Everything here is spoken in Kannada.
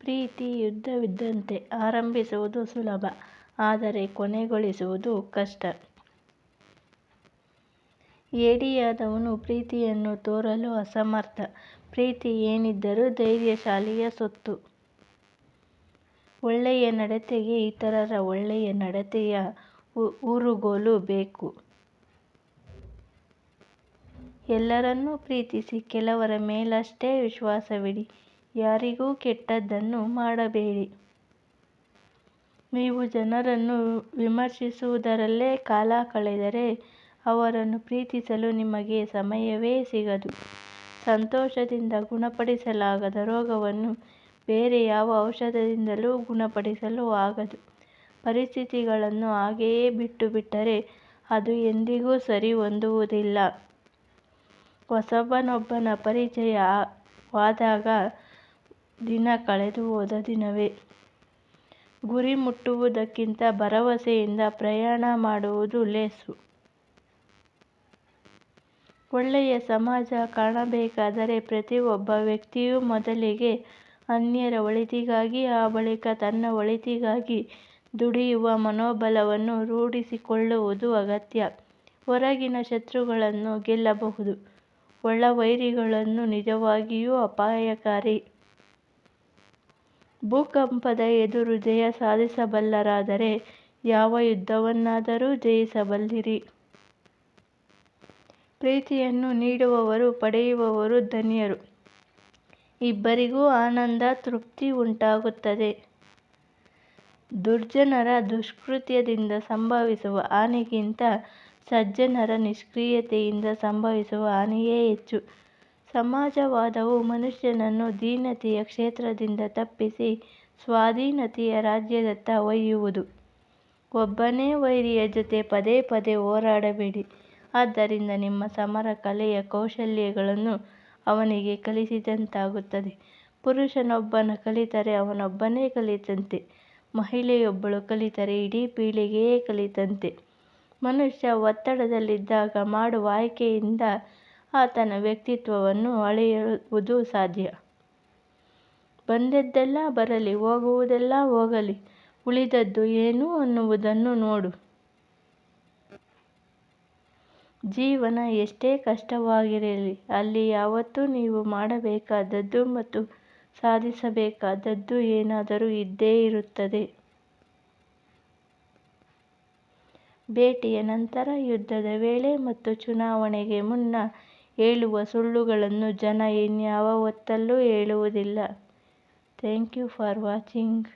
ಪ್ರೀತಿ ಯುದ್ಧವಿದ್ದಂತೆ ಆರಂಭಿಸುವುದು ಸುಲಭ, ಆದರೆ ಕೊನೆಗೊಳಿಸುವುದು ಕಷ್ಟ. ಹೇಡಿಯಾದವನು ಪ್ರೀತಿಯನ್ನು ತೋರಲು ಅಸಮರ್ಥ. ಪ್ರೀತಿ ಏನಿದ್ದರೂ ಧೈರ್ಯಶಾಲಿಯ ಸೊತ್ತು. ಒಳ್ಳೆಯ ನಡತೆಗೆ ಇತರರ ಒಳ್ಳೆಯ ನಡತೆಯ ಊರುಗೋಲು ಬೇಕು. ಎಲ್ಲರನ್ನೂ ಪ್ರೀತಿಸಿ, ಕೆಲವರ ಮೇಲಷ್ಟೇ ವಿಶ್ವಾಸವಿಡಿ. ಯಾರಿಗೂ ಕೆಟ್ಟದ್ದನ್ನು ಮಾಡಬೇಡಿ. ನೀವು ಜನರನ್ನು ವಿಮರ್ಶಿಸುವುದರಲ್ಲೇ ಕಾಲ ಕಳೆದರೆ ಅವರನ್ನು ಪ್ರೀತಿಸಲು ನಿಮಗೆ ಸಮಯವೇ ಸಿಗದು. ಸಂತೋಷದಿಂದ ಗುಣಪಡಿಸಲಾಗದ ರೋಗವನ್ನು ಬೇರೆ ಯಾವ ಔಷಧದಿಂದಲೂ ಗುಣಪಡಿಸಲು ಆಗದು. ಪರಿಸ್ಥಿತಿಗಳನ್ನು ಹಾಗೆಯೇ ಬಿಟ್ಟುಬಿಟ್ಟರೆ ಅದು ಎಂದಿಗೂ ಸರಿಹೊಂದುವುದಿಲ್ಲ. ಹೊಸಬನೊಬ್ಬನ ಪರಿಚಯವಾದಾಗ ದಿನ ಕಳೆದುಹೋದ ದಿನವೇ. ಗುರಿ ಮುಟ್ಟುವುದಕ್ಕಿಂತ ಭರವಸೆಯಿಂದ ಪ್ರಯಾಣ ಮಾಡುವುದು ಲೇಸು. ಒಳ್ಳೆಯ ಸಮಾಜ ಕಾಣಬೇಕಾದರೆ ಪ್ರತಿಯೊಬ್ಬ ವ್ಯಕ್ತಿಯೂ ಮೊದಲಿಗೆ ಅನ್ಯರ ಒಳಿತಿಗಾಗಿ, ಆ ಬಳಿಕ ತನ್ನ ಒಳಿತಿಗಾಗಿ ದುಡಿಯುವ ಮನೋಬಲವನ್ನು ರೂಢಿಸಿಕೊಳ್ಳುವುದು ಅಗತ್ಯ. ಹೊರಗಿನ ಶತ್ರುಗಳನ್ನು ಗೆಲ್ಲಬಹುದು. ಒಳ ವೈರಿಗಳನ್ನು ನಿಜವಾಗಿಯೂ ಅಪಾಯಕಾರಿ. ಭೂಕಂಪದ ಎದುರು ಜಯ ಸಾಧಿಸಬಲ್ಲರಾದರೆ ಯಾವ ಯುದ್ಧವನ್ನಾದರೂ ಜಯಿಸಬಲ್ಲಿರಿ. ಪ್ರೀತಿಯನ್ನು ನೀಡುವವರು ಪಡೆಯುವವರು ಧನ್ಯರು. ಇಬ್ಬರಿಗೂ ಆನಂದ, ತೃಪ್ತಿ ಉಂಟಾಗುತ್ತದೆ. ದುರ್ಜನರ ದುಷ್ಕೃತ್ಯದಿಂದ ಸಂಭವಿಸುವ ಹಾನಿಗಿಂತ ಸಜ್ಜನರ ನಿಷ್ಕ್ರಿಯತೆಯಿಂದ ಸಂಭವಿಸುವ ಹಾನಿಯೇ ಹೆಚ್ಚು. ಸಮಾಜವಾದವು ಮನುಷ್ಯನನ್ನು ದೀನತೆಯ ಕ್ಷೇತ್ರದಿಂದ ತಪ್ಪಿಸಿ ಸ್ವಾಧೀನತೆಯ ರಾಜ್ಯದತ್ತ ಒಯ್ಯುವುದು. ಒಬ್ಬನೇ ವೈರಿಯ ಜೊತೆ ಪದೇ ಪದೇ ಹೋರಾಡಬೇಡಿ. ಆದ್ದರಿಂದ ನಿಮ್ಮ ಸಮರ ಕಲೆಯ ಕೌಶಲ್ಯಗಳನ್ನು ಅವನಿಗೆ ಕಲಿಸಿದಂತಾಗುತ್ತದೆ. ಪುರುಷನೊಬ್ಬನ ಕಲಿತರೆ ಅವನೊಬ್ಬನೇ ಕಲಿತಂತೆ. ಮಹಿಳೆಯೊಬ್ಬಳು ಕಲಿತರೆ ಇಡೀ ಪೀಳಿಗೆಯೇ ಕಲಿತಂತೆ. ಮನುಷ್ಯ ಒತ್ತಡದಲ್ಲಿದ್ದಾಗ ಮಾಡುವ ಆಯ್ಕೆಯಿಂದ ಆತನ ವ್ಯಕ್ತಿತ್ವವನ್ನು ಅಳೆಯುವುದು ಸಾಧ್ಯ. ಬಂದದ್ದೆಲ್ಲ ಬರಲಿ, ಹೋಗುವುದೆಲ್ಲ ಹೋಗಲಿ, ಉಳಿದದ್ದು ಏನು ಅನ್ನುವುದನ್ನು ನೋಡು. ಜೀವನ ಎಷ್ಟೇ ಕಷ್ಟವಾಗಿರಲಿ, ಅಲ್ಲಿ ಯಾವತ್ತೂ ನೀವು ಮಾಡಬೇಕಾದದ್ದು ಮತ್ತು ಸಾಧಿಸಬೇಕಾದದ್ದು ಏನಾದರೂ ಇದ್ದೇ ಇರುತ್ತದೆ. ಭೇಟಿಯ ನಂತರ ಯುದ್ಧದ ವೇಳೆ ಮತ್ತು ಚುನಾವಣೆಗೆ ಮುನ್ನ ಹೇಳುವ ಸುಳ್ಳುಗಳನ್ನು ಜನ ಇನ್ಯಾವ ಹೊತ್ತಲ್ಲೂ ಹೇಳುವುದಿಲ್ಲ. Thank you for watching